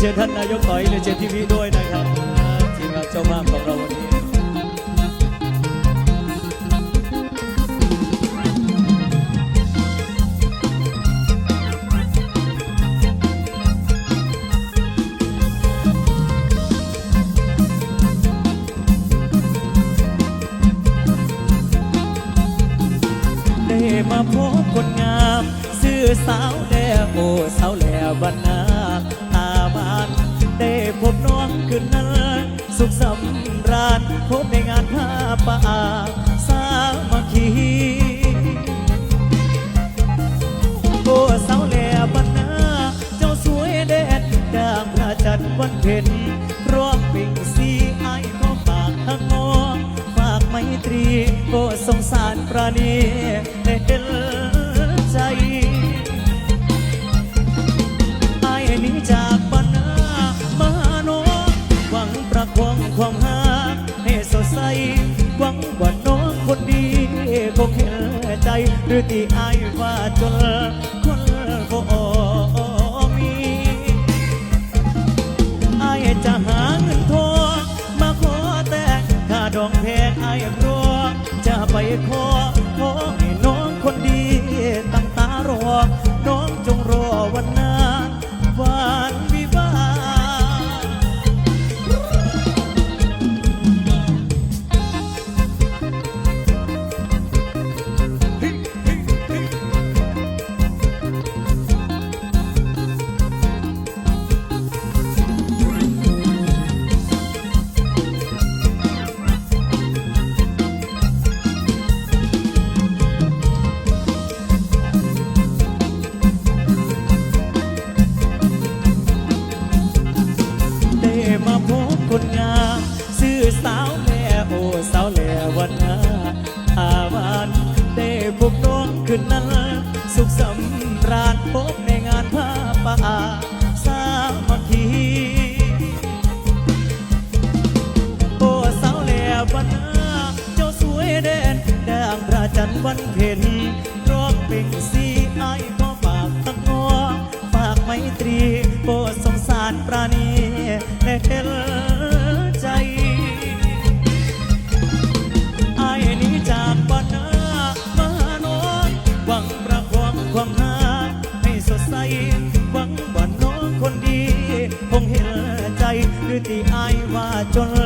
เชิญท่านนายกต่อยเรียนเชิญทีวีด้วยนะครับทีมงานเจ้าภาพของเราวันนี้ได้มาพบคนงาม ซื่อสาวแล้วโอ้สาวแล้วบรรณาอา คืนนั้น สุขสำราญพบในงานผ้าป่าสามัคคีโอ้สาวแหล่บรรณาเจ้าสวยเด่นดังพระจันทร์วันเพ็ญร่วมปิ่งสีไอ้ก็ฝากทั้งงอฝากไมตรีโอ้สงสารปราณีได้เห็นายหรือที่อายว่าจนคนบ่มีอายจะหาเงินทองมาขอแต่งค่าดองแพงอายกลัวจะไปขอขอ น้องคืนนั้น สุขสำราญพบในงานผ้าป่าสามัคคีโอ้สาวแหลวันนาเจ้าสวยเด่นดังพระจันทร์วันเพ็ญร้องเปล่งสี ที่อายว่าจนคน